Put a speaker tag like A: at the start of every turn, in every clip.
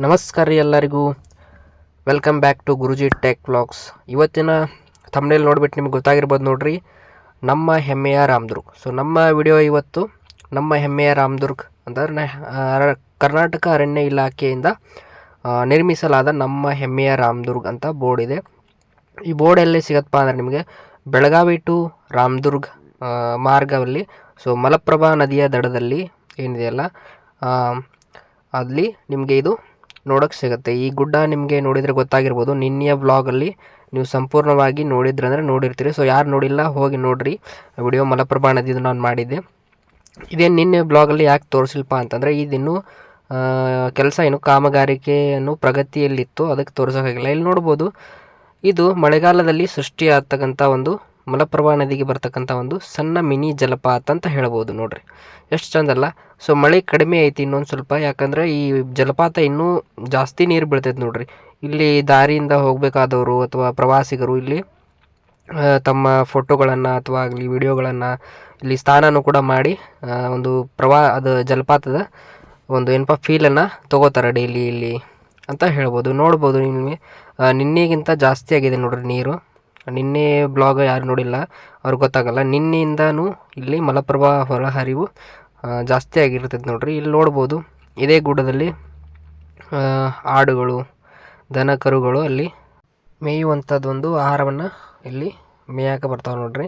A: ನಮಸ್ಕಾರ ರೀ ಎಲ್ಲರಿಗೂ. Welcome back to Guruji tech vlogs ಇವತ್ತಿನ ತಮ್ಮನೇಲಿ ನೋಡ್ಬಿಟ್ಟು ನಿಮ್ಗೆ ಗೊತ್ತಾಗಿರ್ಬೋದು ನೋಡ್ರಿ. ನಮ್ಮ ಹೆಮ್ಮೆಯ ರಾಮದುರ್ಗ್ ಸೊ ನಮ್ಮ ವಿಡಿಯೋ ಇವತ್ತು ನಮ್ಮ ಹೆಮ್ಮೆಯ ರಾಮದುರ್ಗ್ ಅಂದರೆ ಕರ್ನಾಟಕ ಅರಣ್ಯ ಇಲಾಖೆಯಿಂದ ನಿರ್ಮಿಸಲಾದ ನಮ್ಮ ಹೆಮ್ಮೆಯ ರಾಮದುರ್ಗ್ ಅಂತ ಬೋರ್ಡ್ ಇದೆ. ಈ ಬೋರ್ಡ್ ಎಲ್ಲಿ ಸಿಗತ್ತಪ್ಪ ಅಂದರೆ ನಿಮಗೆ ಬೆಳಗಾವಿ ಟು ರಾಮದುರ್ಗ್ ಮಾರ್ಗದಲ್ಲಿ ಸೊ ಮಲಪ್ರಭಾ ನದಿಯ ದಡದಲ್ಲಿ ಏನಿದೆಯಲ್ಲ ಅಲ್ಲಿ ನಿಮಗೆ ಇದು ನೋಡೋಕ್ಕೆ ಸಿಗುತ್ತೆ. ಈ ಗುಡ್ಡ ನಿಮಗೆ ನೋಡಿದರೆ ಗೊತ್ತಾಗಿರ್ಬೋದು. ನಿನ್ನೆಯ ಬ್ಲಾಗಲ್ಲಿ ನೀವು ಸಂಪೂರ್ಣವಾಗಿ ನೋಡಿದ್ರೆ ಅಂದರೆ ನೋಡಿರ್ತೀರಿ. ಸೊ ಯಾರು ನೋಡಿಲ್ಲ, ಹೋಗಿ ನೋಡಿರಿ. ವಿಡಿಯೋ ಮಲಪ್ರಭಾ ನದಿದು ನಾನು ಮಾಡಿದ್ದೆ. ಇದೇನು ನಿನ್ನೆ ಬ್ಲಾಗಲ್ಲಿ ಯಾಕೆ ತೋರಿಸಿಲ್ಪ ಅಂತಂದರೆ, ಇದಿನ್ನೂ ಕೆಲಸ ಏನು ಕಾಮಗಾರಿಕೆಯನ್ನು ಪ್ರಗತಿಯಲ್ಲಿತ್ತು. ಅದಕ್ಕೆ ತೋರಿಸೋಕ್ಕಾಗಿಲ್ಲ ಇಲ್ಲಿ ನೋಡ್ಬೋದು, ಇದು ಮಳೆಗಾಲದಲ್ಲಿ ಸೃಷ್ಟಿಯಾಗ್ತಕ್ಕಂಥ ಒಂದು ಮಲಪ್ರಭಾ ನದಿಗೆ ಬರ್ತಕ್ಕಂಥ ಒಂದು ಸಣ್ಣ ಮಿನಿ ಜಲಪಾತ ಅಂತ ಹೇಳ್ಬೋದು ನೋಡ್ರಿ. ಎಷ್ಟು ಚಂದಲ್ಲ. ಸೊ ಮಳೆ ಕಡಿಮೆ ಐತಿ ಇನ್ನೊಂದು ಸ್ವಲ್ಪ. ಯಾಕಂದರೆ ಈ ಜಲಪಾತ ಇನ್ನೂ ಜಾಸ್ತಿ ನೀರು ಬೀಳ್ತೈತೆ ನೋಡ್ರಿ. ಇಲ್ಲಿ ದಾರಿಯಿಂದ ಹೋಗಬೇಕಾದವರು ಅಥವಾ ಪ್ರವಾಸಿಗರು ಇಲ್ಲಿ ತಮ್ಮ ಫೋಟೋಗಳನ್ನು ಅಥವಾ ಆಗಲಿ ವಿಡಿಯೋಗಳನ್ನು ಇಲ್ಲಿ ಸ್ಥಾನನೂ ಕೂಡ ಮಾಡಿ ಒಂದು ಪ್ರವಾ, ಅದು ಜಲಪಾತದ ಒಂದು ಏನಪ್ಪ ಫೀಲನ್ನು ತಗೋತಾರೆ ಡೈಲಿ ಇಲ್ಲಿ ಅಂತ ಹೇಳ್ಬೋದು. ನೋಡ್ಬೋದು ನಿಮಗೆ. ನಿನ್ನೆಗಿಂತ ಜಾಸ್ತಿ ಆಗಿದೆ ನೋಡ್ರಿ ನೀರು. ನಿನ್ನೆ ಬ್ಲಾಗ್ ಯಾರು ನೋಡಿಲ್ಲ, ಅವ್ರಿಗೆ ಗೊತ್ತಾಗಲ್ಲ. ನಿನ್ನೆಯಿಂದನೂ ಇಲ್ಲಿ ಮಲಪ್ರಭಾ ಹೊರಹರಿವು ಹರಿವು ಜಾಸ್ತಿ ಆಗಿರ್ತೈತೆ ನೋಡ್ರಿ. ಇಲ್ಲಿ ನೋಡ್ಬೋದು, ಇದೇ ಗುಡ್ಡದಲ್ಲಿ ಆಡುಗಳು ದನ ಕರುಗಳು ಅಲ್ಲಿ ಮೇಯುವಂಥದ್ದೊಂದು ಆಹಾರವನ್ನು ಇಲ್ಲಿ ಮೇಯಕ್ಕೆ ಬರ್ತಾವೆ ನೋಡಿರಿ.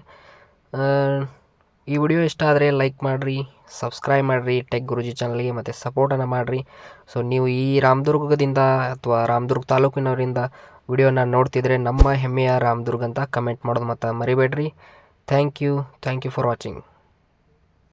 A: ಈ ವಿಡಿಯೋ ಇಷ್ಟ ಆದರೆ ಲೈಕ್ ಮಾಡಿರಿ ಸಬ್ಸ್ಕ್ರೈಬ್ ಮಾಡಿರಿ ಟೆಕ್ ಗುರುಜಿ ಚಾನಲ್ಗೆ ಮತ್ತು ಸಪೋರ್ಟನ್ನು ಮಾಡಿರಿ. ಸೊ ನೀವು ಈ ರಾಮದುರ್ಗದಿಂದ ಅಥವಾ ರಾಮದುರ್ಗ ತಾಲೂಕಿನವರಿಂದ ವಿಡಿಯೋನ ನೋಡ್ತಿದ್ರೆ ನಮ್ಮ ಹೆಮ್ಮೆಯ ರಾಮದುರ್ಗ ಅಂತ ಕಮೆಂಟ್ ಮಾಡೋದು ಮತ್ತು ಮರಿಬೇಡ್ರಿ. Thank you thank you for watching